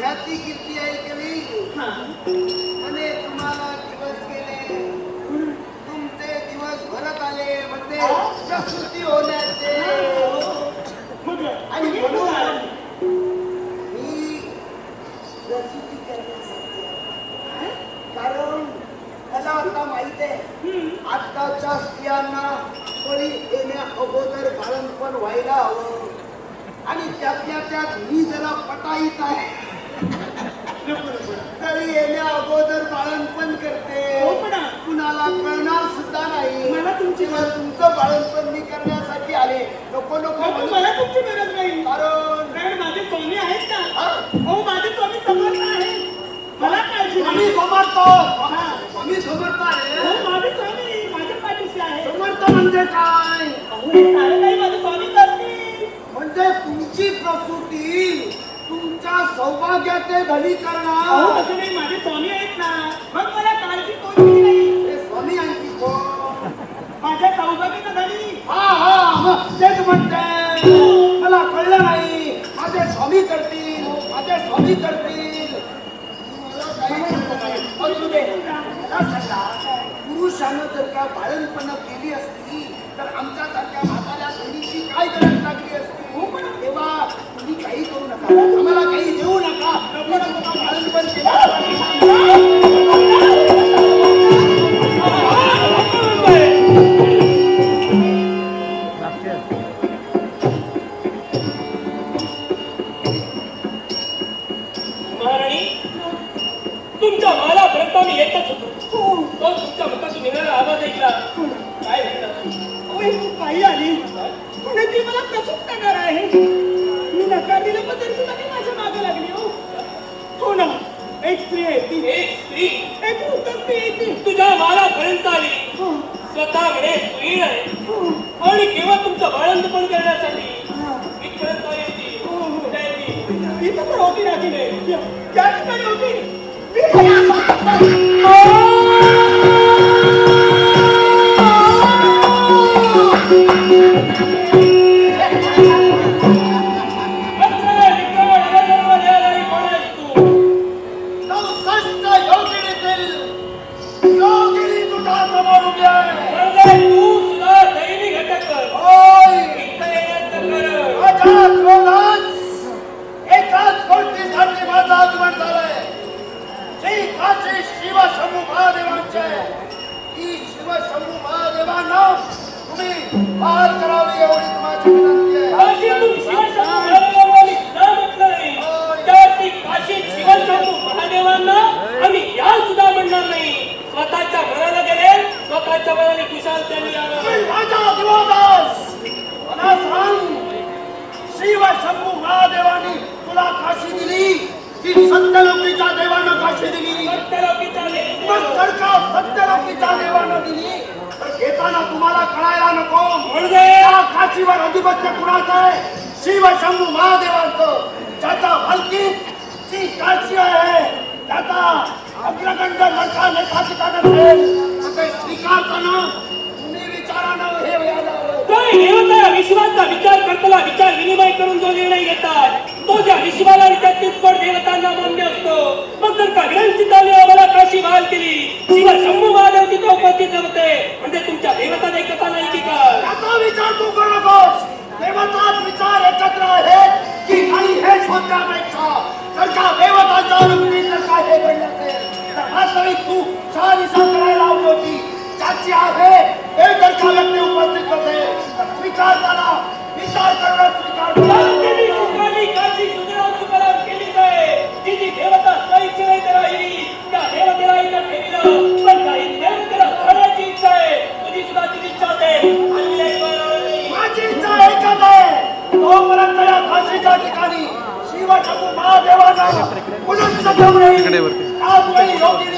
ख्याती कीर्ती ऐकली हा. म्हणे तुम्हाला दिवस गेले तुमचे दिवस भरत आले म्हणजे प्रसूती होण्याचे आणि म्हणून? मी प्रसूती करण्यासाठी आलो. कारण मला आता माहीत आहे. आताच्या स्त्रियांना बळी येण्या अगोदर बाळणपण व्हायला हवं आणि त्यातल्या त्यात मी जरा पटाईत आहे. तरी येण्या अगोदर बाळणपण करते. हो कुणाला कळणार सुद्धा नाही. मला तुमची तुमचं बाळणपण मी करण्यासाठी आले. नको नको म्हणू. मला तुमची गरज नाही. कारण माझे स्वामी आहेत ना. हा? हो माझे स्वामी समर्थ आहेत. मला काळजी स्वामी नाही समर्थ. हा. स्वामी समर्थ आहे. हो माझे स्वामी माझ्या पाठीशी आहे समर्थ म्हणजे काय? अहो हे सारं काही माझे स्वामी करतील. म्हणजे तुमची प्रसूती तुमच्या सौभाग्याचे धनी अहो करणार तसं नाही माझे स्वामी आहेत ना. मग मला काळजी कोणती नाही हे स्वामी आणखी कोण? माझ्या सौभाग्याचा धनी. हा हा मग तेच म्हणते. मला कळलं नाही. माझे स्वामी करतील. माझे स्वामी करतील. मला काही नको नाही. असू दे मला सांगा पुरुषानं जर का बाळणपणं केली असती तर आमच्यासारख्या म्हाताऱ्या बहिणीची काय गरज? तुमच्या मालापर्यंत मी येतच होतो. तो तुमच्या मुखातून निघाला आवाज ऐकला. काय म्हणतात ही पायी आली. पुढे ती मला प्रसूत करणार आहे? मी नकार दिल्याबद्दल सुद्धा ती माझ्या मागे लागली हो. हो ना. एक स्त्री आहे ती. एक स्त्री? एक वृद्ध स्त्री आहे ती. तुझ्या मालापर्यंत आली. हो, स्वतः म्हणे सुईण आहे. हो, आणि केव्हा तुमचं बाळंतपण करण्यासाठी. इथपर्यंत येते हो? इथं पण होती ना तिने. या- या ठिकाणी होती. Thank you. शिवशंभू महादेवांचे. ही शिवशंभू महादेवांना तुम्ही पार करावी एवढीच माझी विनंती शिवशंभू महादेवांनी तुला काशी दिली. की सत्यलोकीच्या देवानं काशी दिली. सत्यलोकीचा लेख मग जर का सत्यलोकीच्या देवानं दिली तर घेताना तुम्हाला कळायला नको. म्हणजे? या काशीवर अधिपत्य कुणाचं आहे? शिवशंभू महादेवांचं. ज्याचा हलकीत जी काशी आहे. त्याचा अग्रगंड लडका लेखा ठिकाण ते स्वीकारताना तुम्ही विचारानं हे विश्वाचा विचार करताना विचार विनिमय करून जो निर्णय घेतात तो ज्या विश्वाला त्या तितपट देवतांना मान्य असतो. मग जर का विनंतीताने आम्हाला वास्तविक तू शहानिशा करायला हवी होती. ज्याची आहे हे का व्यक्ती उपस्थित तर स्वीकार करा. विचार स्वीकार करा. आणि एकच आहे. तोपर्यंत या फाशीच्या ठिकाणी शिवशंभू महादेवांना पुनश्च घेऊन येईल त्याचवेळी योगिनी